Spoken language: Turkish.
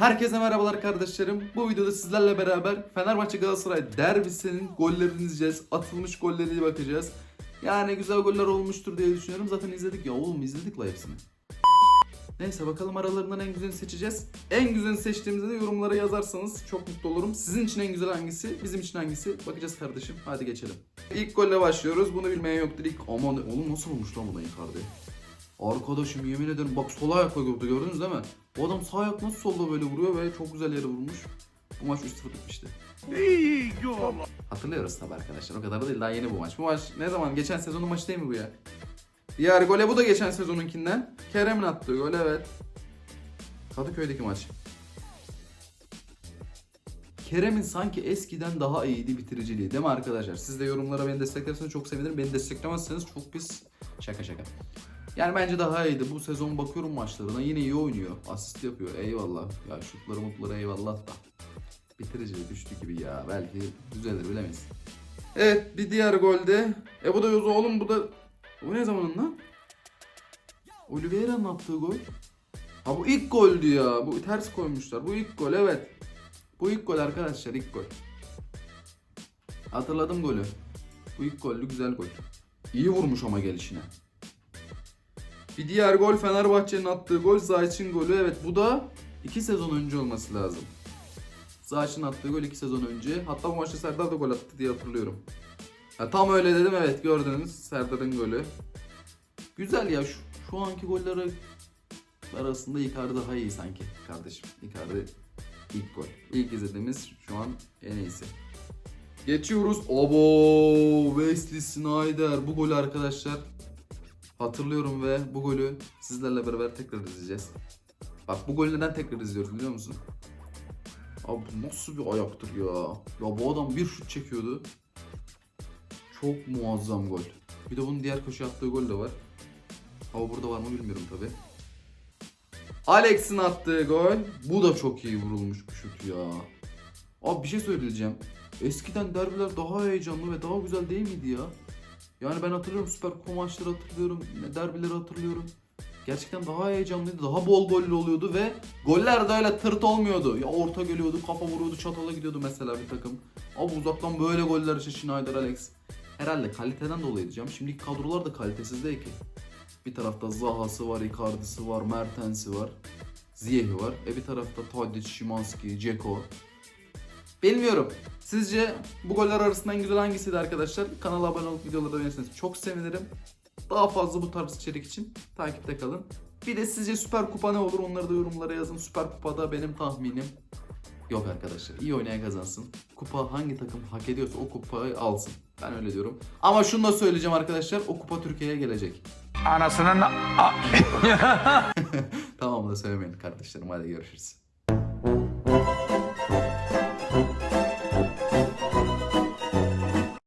Herkese merhabalar kardeşlerim. Bu videoda sizlerle beraber Fenerbahçe Galatasaray derbisinin gollerini izleyeceğiz. Atılmış gollerine bakacağız. Yani güzel goller olmuştur diye düşünüyorum. Zaten izledik ya oğlum izledik la hepsini. Neyse bakalım aralarından en güzelini seçeceğiz. En güzelini seçtiğimizde de yorumlara yazarsanız çok mutlu olurum. Sizin için en güzel hangisi, bizim için hangisi? Bakacağız kardeşim. Hadi geçelim. İlk golle başlıyoruz. Bunu bilmeyen yoktur ilk. Aman oğlum nasıl olmuş lan bu da Icardi? Arkadaşım yemin ederim bak sol ayakla gördü gördünüz değil mi? Bu adam sağ ayak nasıl solda böyle vuruyor ve çok güzel yere vurmuş. Bu maç 3-0 bitmişti. Hatırlıyoruz tabi arkadaşlar o kadar da değil daha yeni bu maç. Bu maç ne zaman? Geçen sezonun maçı değil mi bu ya? Diğer gole bu da geçen sezonunkinden. Kerem'in attığı gol evet. Kadıköy'deki maç. Kerem'in sanki eskiden daha iyiydi bitiriciliği değil mi arkadaşlar? Siz de yorumlara beni desteklerseniz çok sevinirim. Beni desteklemezseniz çok pis. Şaka şaka. Yani bence daha iyiydi. Bu sezon bakıyorum maçlarına yine iyi oynuyor. Asist yapıyor. Eyvallah. Ya şutları mutları eyvallah da. Bitiriciliği düştü gibi ya. Belki düzelir bilemeyiz. Evet bir diğer golde. E bu da Yozo oğlum bu da... Bu ne zamanın lan? Oliveira'nın attığı gol. Ha bu ilk goldü ya. Bu ters koymuşlar. Bu ilk gol evet. Bu ilk gol arkadaşlar ilk gol. Hatırladım golü. Bu ilk gollü güzel gol. İyi vurmuş ama gelişine. Bir diğer gol Fenerbahçe'nin attığı gol Zayç'in golü. Evet bu da 2 sezon önce olması lazım. Zayç'ın attığı gol 2 sezon önce. Hatta bu maçta Serdar da gol attı diye hatırlıyorum. Ha, tam öyle dedim evet gördünüz Serdar'ın golü. Güzel ya şu, şu anki goller arasında Icardi daha iyi sanki kardeşim. Icardi ilk gol. İlk izlediğimiz şu an en iyisi. Geçiyoruz. Obo Wesley Snyder. Bu golü arkadaşlar hatırlıyorum ve bu golü sizlerle beraber tekrar izleyeceğiz. Bak bu golü neden tekrar izliyoruz biliyor musun? Abi bu nasıl bir ayaktır ya? Ya bu adam bir şut çekiyordu. Çok muazzam gol. Bir de bunun diğer köşe attığı gol de var. Ama burada var mı bilmiyorum tabi. Alex'in attığı gol. Bu da çok iyi vurulmuş bir şut ya. Abi bir şey söyleyeceğim. Eskiden derbiler daha heyecanlı ve daha güzel değil miydi ya? Yani ben hatırlıyorum Süper Kupa maçları hatırlıyorum. Derbileri hatırlıyorum. Gerçekten daha heyecanlıydı. Daha bol gollü oluyordu ve goller de öyle tırt olmuyordu. Ya orta geliyordu, kafa vuruyordu, çatala gidiyordu mesela bir takım. Abi uzaktan böyle goller işte Schneider, Alex. Herhalde kaliteden dolayı diyeceğim. Şimdiki kadrolar da kalitesiz değil ki. Bir tarafta Zaha'sı var, Icardi'si var, Mertens'i var. Ziyech'i var. E bir tarafta Tadic, Szymanski, Dzeko. Bilmiyorum. Sizce bu goller arasında en güzel hangisiydi arkadaşlar? Kanala abone olup videoları beğenirseniz çok sevinirim. Daha fazla bu tarz içerik için takipte kalın. Bir de sizce Süper Kupa ne olur onları da yorumlara yazın. Süper Kupa'da benim tahminim yok arkadaşlar. İyi oynayan kazansın. Kupa hangi takım hak ediyorsa o kupayı alsın. Ben öyle diyorum. Ama şunu da söyleyeceğim arkadaşlar. O kupa Türkiye'ye gelecek. Anasının Tamam da söylemeyin kardeşlerim. Hadi görüşürüz.